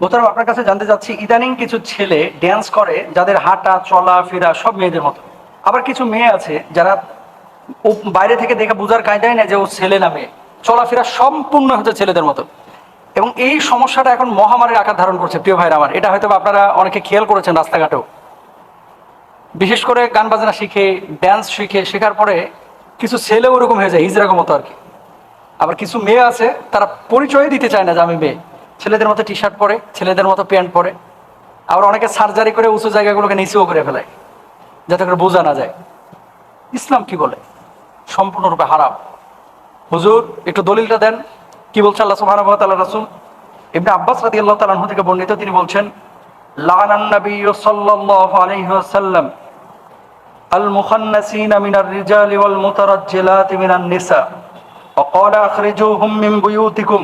মোতারাম আপনার কাছে জানতে চাচ্ছি, ইদানিং কিছু ছেলে ড্যান্স করে, যাদের হাঁটা, চলা, ফেরা সব মেয়েদের মতো। আবার কিছু মেয়ে আছে যারা বাইরে থেকে দেখে বোঝার কায়দায় না যে ও ছেলে না মেয়ে। চলাফেরা সম্পূর্ণ হচ্ছে ছেলেদের মতো। এবং এই সমস্যাটা এখন মহামারীর আকার ধারণ করছে, প্রিয় ভাইরা আমার। এটা হয়তো আপনারা অনেকে খেয়াল করেছেন রাস্তাঘাটেও। বিশেষ করে গান বাজনা শিখে ড্যান্স শিখে, শেখার পরে কিছু ছেলে ওরকম হয়ে যায় হিজরাগো মতো আর কি। আবার কিছু মেয়ে আছে, তারা পরিচয় দিতে চায় না যে আমি মেয়ে। ছেলেদের মতো টি শার্ট পরে ছেলেদের মতো প্যান্ট পরে আবার অনেকে সার্জারি করে উঁচু জায়গাগুলোকে নিচেও করে ফেলায় যাতে করে বোঝা না যায় ইসলাম কি বলে সম্পূর্ণরূপে হারাম হুজুর একটু দলিলটা দেন কি বলছে আল্লাহ সুবহানাহু ওয়া তাআলা রাসূল ইবনে আব্বাস রাদিয়াল্লাহু তাআলা আনহু থেকে বর্ণিত তিনি বলছেন লানান নবী সাল্লাল্লাহু আলাইহি ওয়াসাল্লাম আল মুখান্নাসিনা মিনার রিজালি ওয়াল মুতারাজ্জিলাতি মিনান নিসা وقال أخرجوهم من بيوتكم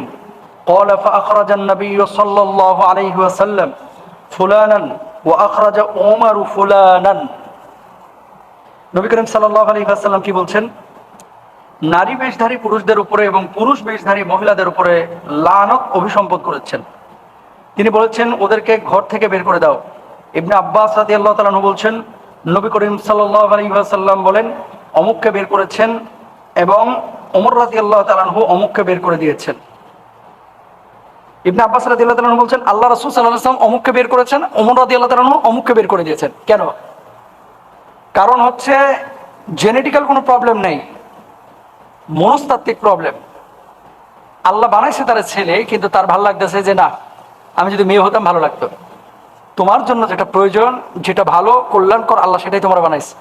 قال فأخرج النبي صلى الله عليه وسلم فلانا وأخرج عمر فلانا নবী করিম সাল্লাহ আলী আসাল্লাম কি বলছেন নারী বেশধারী পুরুষদের উপরে এবং পুরুষ বেশধারী মহিলাদের উপরে লানত অভিসম্পদ করেছেন তিনি বলেছেন ওদেরকে ঘর থেকে বের করে দাও ইবনে আব্বাস রাদি আল্লাহ তালু বলছেন নবী করিম সাল্লাহ আলী আসাল্লাম বলেন অমুককে বের করেছেন এবং অমর রাজি আল্লাহ তালাহু অমুককে বের করে দিয়েছেন ইবনে আব্বাস রাজি আল্লাহ বলছেন, আল্লাহ রসুল সাল্লাহ আসলাম অমুককে বের করেছেন। অমর রাজি আল্লাহ অমুককে বের করে দিয়েছেন। কেন? কারণ হচ্ছে জেনেটিক্যাল কোনো প্রবলেম নেই। মনস্তাত্ত্বিক প্রবলেম। আল্লাহ বানাইছে তার ছেলে, কিন্তু তার ভালো লাগতেছে যে, না, আমি যদি মেয়ে হতাম, ভালো লাগতো। তোমার জন্য যেটা প্রয়োজন, যেটা ভালো, কল্যাণকর, আল্লাহ সেটাই তোমার বানাইছে।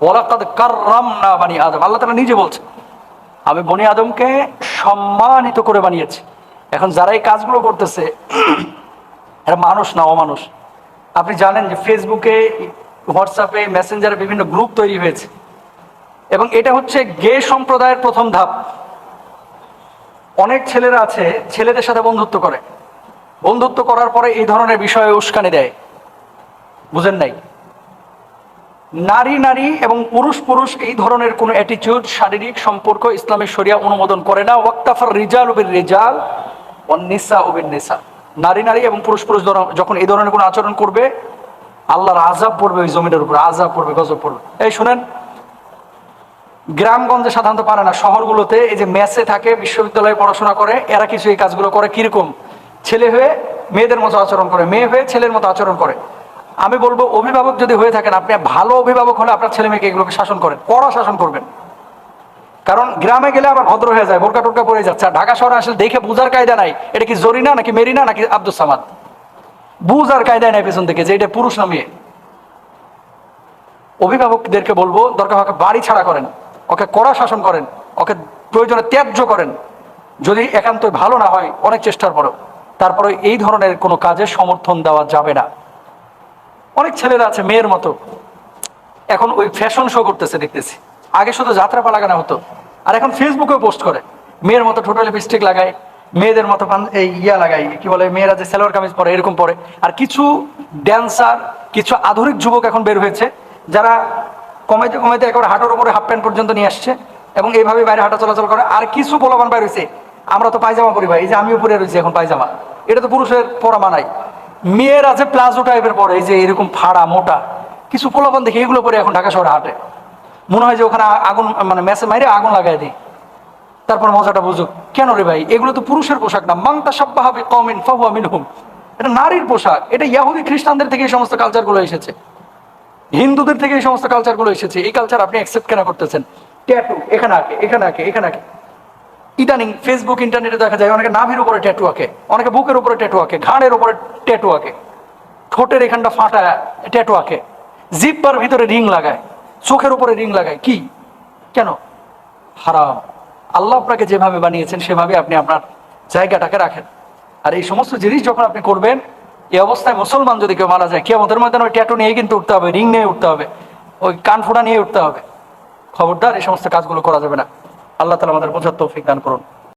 ওলাকাদ কাররাম না বানি আদম। আল্লাহ তারা নিজে বলছে আমি বনি আদমকে সম্মানিত করে বানিয়েছি। এখন যারা এই কাজগুলো করতেছে, এরা মানুষ না অমানুষ। আপনি জানেন যে ফেসবুকে হোয়াটসঅ্যাপে মেসেঞ্জারে বিভিন্ন গ্রুপ তৈরি হয়েছে। এবং এটা হচ্ছে গে সম্প্রদায়ের প্রথম ধাপ। অনেক ছেলেরা আছে, ছেলেদের সাথে বন্ধুত্ব করে। বন্ধুত্ব করার পরে এই ধরনের বিষয়ে উস্কানি দেয়। বুঝেন নাই? নারী নারী এবং পুরুষ পুরুষ এই ধরনের কোনো অ্যাটিটিউড শারীরিক সম্পর্ক ইসলামের শরিয়া অনুমোদন করে না। ওয়াক্তাফার রিজাল রিজাল ও নিসা নিসা। নারী নারী এবং পুরুষ পুরুষ যখন এই ধরনের কোনো আচরণ করবে, আল্লাহর আজাব পড়বে ওই জমিনের উপরে আজাব পড়বে, গজব পড়বে। এই শুনেন, গ্রামগঞ্জে সাধারণত পারে না, শহরগুলোতে এই যে মেসে থাকে, বিশ্ববিদ্যালয়ে পড়াশোনা করে, এরা কিছু এই কাজগুলো করে কীরকম? ছেলে হয়ে মেয়েদের মতো আচরণ করে, মেয়ে হয়ে ছেলের মতো আচরণ করে। আমি বলব, অভিভাবক যদি হয়ে থাকেন, আপনি ভালো অভিভাবক হলে আপনার ছেলে মেয়েকে এগুলোকে শাসন করেন কড়া শাসন করবেন। কারণ গ্রামে গেলে আবার ভদ্র হয়ে যায়, বোরকা টোরকা পড়ে যাচ্ছে। আর ঢাকা শহরে আসলে দেখে বুঝার কায়দা নাই, এটা কি জরিনা নাকি মেরিনা নাকি আব্দুল সামাদ? বুঝার কায়দা নাই পেছন থেকে যে এটা পুরুষ না মেয়ে। অভিভাবকদেরকে বলব, দরকার ওকে বাড়ি ছাড়া করেন, ওকে কড়া শাসন করেন, ওকে প্রয়োজনে ত্যায্য করেন। যদি একান্তই ভালো না হয়, অনেক চেষ্টার পরেও। তারপরে এই ধরনের কোনো কাজে সমর্থন দেওয়া যাবে না। অনেক ছেলেরা আছে মেয়ের মতো। এখন ওই ফ্যাশন শো করতেছে, দেখতেছি। আগে শুধু যাত্রা লাগানো হতো। আর এখন ফেসবুকেও পোস্ট করে। মেয়ের মতো ঠোঁটো লিপস্টিক লাগায়, মেয়েদের মতো এই ইয়া লাগাই কি বলে, মেয়েরা যে সালোয়ার কামিজ পরে এরকম পরে। আর কিছু ড্যান্সার কিছু আধুনিক যুবক এখন বের হয়েছে, যারা কমাইতে কমাইতে একেবারে হাঁটুর উপরে হাফ প্যান্ট পর্যন্ত নিয়ে আসছে এবং এইভাবে বাইরে হাঁটা চলাচল করে। আর কিছু পোলাপান বাইর হয়েছে, আমরা তো পায়জামা পরি ভাই, এই যে আমিও পরে রয়েছি এখন পায়জামা। এটা তো পুরুষের পরা মানাই মেয়ের আছে প্লাজো টাইপের পরে, এই যে এরকম ফাড়া, মোটা, কিছু পোলাপান দেখে এগুলো পরে এখন ঢাকা শহরে হাঁটে। মনে হয় যে ওখানে আগুন মানে মেসে মাইরে আগুন লাগাই দিই তারপর মজাটা বুঝুক কেন রে ভাই? এগুলো তো পুরুষের পোশাক না। মাংতা সাব্বাহাবি কমিন ফাহুয়া মিনহুম। এটা নারীর পোশাক। এটা ইয়াহুদি খ্রিস্টানদের থেকে এই সমস্ত কালচারগুলো এসেছে। হিন্দুদের থেকে এই সমস্ত কালচারগুলো এসেছে। এই কালচার আপনি অ্যাকসেপ্ট কেন করতেছেন? ট্যাটু, এখানে আঁকে এখানে আঁকে এখানে আঁকে। ইদানিং ফেসবুক ইন্টারনেটে দেখা যায় অনেকে নাভির উপরে ট্যাটু আঁকে, অনেকে বুকের উপরে ট্যাটু আঁকে, ঘাড়ের উপরে ট্যাটু আঁকে, ঠোঁটের এখানটা ফাটা ট্যাটু আঁকে, জিব্বার ভিতরে রিং লাগায়। চোখের উপরে রিং লাগায়। কি? কেন? হারাম। আল্লাহ আপনাকে যেভাবে বানিয়েছেন, সেভাবে আপনি আপনার জায়গাটাকে রাখেন। আর এই সমস্ত জিনিস যখন আপনি করবেন, এই অবস্থায় মুসলমান যদি কেউ মারা যায় কেমতের মধ্যে ওই ট্যাটু নিয়ে কিন্তু উঠতে হবে, রিং নিয়ে উঠতে হবে, ওই কান ফোড়া নিয়ে উঠতে হবে। খবরদার, এই সমস্ত কাজগুলো করা যাবে না। আল্লাহ তালা আমাদের বোঝার তৌফিক দান করুন।